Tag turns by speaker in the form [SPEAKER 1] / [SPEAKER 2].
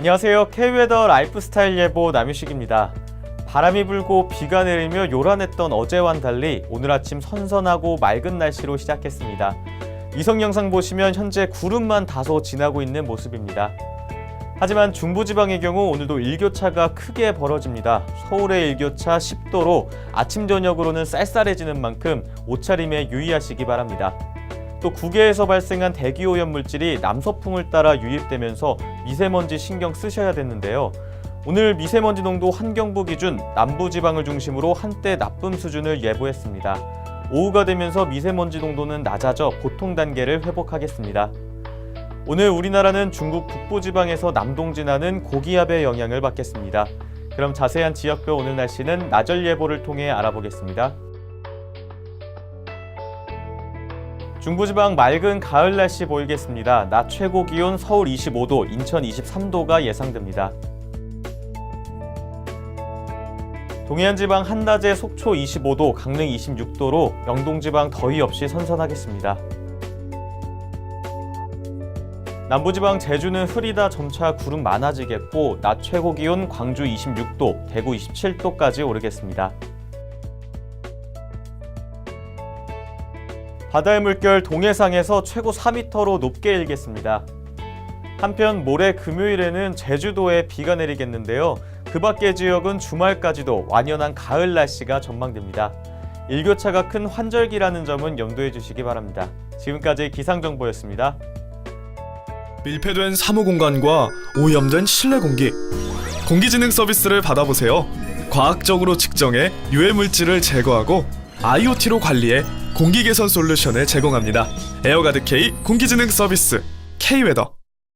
[SPEAKER 1] 안녕하세요. K웨더 라이프스타일 예보 남유식입니다. 바람이 불고 비가 내리며 요란했던 어제와는 달리 오늘 아침 선선하고 맑은 날씨로 시작했습니다. 위성 영상 보시면 현재 구름만 다소 지나고 있는 모습입니다. 하지만 중부지방의 경우 오늘도 일교차가 크게 벌어집니다. 서울의 일교차 10도로 아침 저녁으로는 쌀쌀해지는 만큼 옷차림에 유의하시기 바랍니다. 또 국외에서 발생한 대기 오염 물질이 남서풍을 따라 유입되면서 미세먼지 신경 쓰셔야 됐는데요. 오늘 미세먼지 농도 환경부 기준 남부 지방을 중심으로 한때 나쁨 수준을 예보했습니다. 오후가 되면서 미세먼지 농도는 낮아져 보통 단계를 회복하겠습니다. 오늘 우리나라는 중국 북부 지방에서 남동 지나는 고기압의 영향을 받겠습니다. 그럼 자세한 지역별 오늘 날씨는 나절 예보를 통해 알아보겠습니다. 중부지방 맑은 가을 날씨 보이겠습니다. 낮 최고 기온 서울 25도, 인천 23도가 예상됩니다. 동해안지방 한낮에 속초 25도, 강릉 26도로 영동지방 더위 없이 선선하겠습니다. 남부지방 제주는 흐리다 점차 구름 많아지겠고 낮 최고 기온 광주 26도, 대구 27도까지 오르겠습니다. 바다의 물결 동해상에서 최고 4m로 높게 일겠습니다. 한편 모레 금요일에는 제주도에 비가 내리겠는데요. 그 밖의 지역은 주말까지도 완연한 가을 날씨가 전망됩니다. 일교차가 큰 환절기라는 점은 염두해 주시기 바랍니다. 지금까지 기상정보였습니다.
[SPEAKER 2] 밀폐된 사무 공간과 오염된 실내 공기, 공기진흥 서비스를 받아보세요. 과학적으로 측정해 유해 물질을 제거하고 IoT로 관리해 공기 개선 솔루션을 제공합니다. 에어가드 K 공기진흥 서비스 K웨더